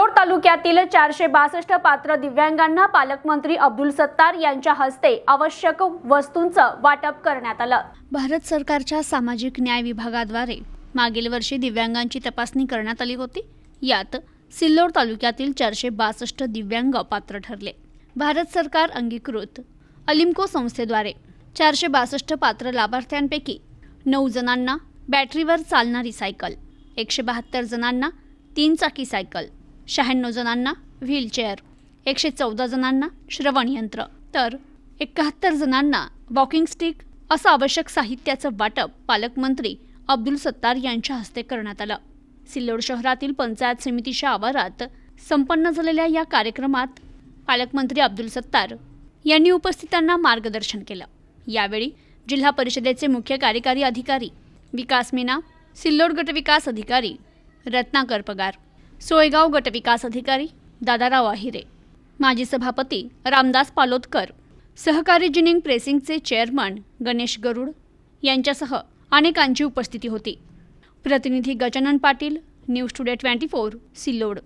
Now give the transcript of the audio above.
सिल्लोड तालुक्यातील चारशे बासष्ट पात्र दिव्यांगांना पालकमंत्री अब्दुल सत्तार यांच्या हस्ते आवश्यक वस्तूंचं वाटप करण्यात आलं. भारत सरकारच्या सामाजिक न्याय विभागाद्वारे मागील वर्षी दिव्यांगांची तपासणी करण्यात आली होती. यात सिल्लोड तालुक्यातील चारशे बासष्ट दिव्यांग पात्र ठरले. भारत सरकार अंगीकृत अलिम्को संस्थेद्वारे चारशे बासष्ट पात्र लाभार्थ्यांपैकी नऊ जणांना बॅटरीवर चालणारी सायकल एकशे बहात्तर जणांना तीन चाकी सायकल शहाण्णव जणांना व्हीलचेअर एकशे चौदा जणांना श्रवण यंत्र तर एकाहत्तर जणांना वॉकिंग स्टिक असं आवश्यक साहित्याचं वाटप पालकमंत्री अब्दुल सत्तार यांच्या हस्ते करण्यात आलं. सिल्लोड शहरातील पंचायत समितीच्या आवारात संपन्न झालेल्या या कार्यक्रमात पालकमंत्री अब्दुल सत्तार यांनी उपस्थितांना मार्गदर्शन केलं. यावेळी जिल्हा परिषदेचे मुख्य कार्यकारी अधिकारी विकास मीना सिल्लोड गटविकास अधिकारी रत्नाकर पगार सोयगाव गटविकास अधिकारी दादाराव आहिरे. माजी सभापती रामदास पालोदकर. सहकारी जिनिंग प्रेसिंगचे चेअरमन गणेश गरुड यांच्यासह अनेकांची उपस्थिती होती. प्रतिनिधी Gajanan Patil news today twenty four Sillod.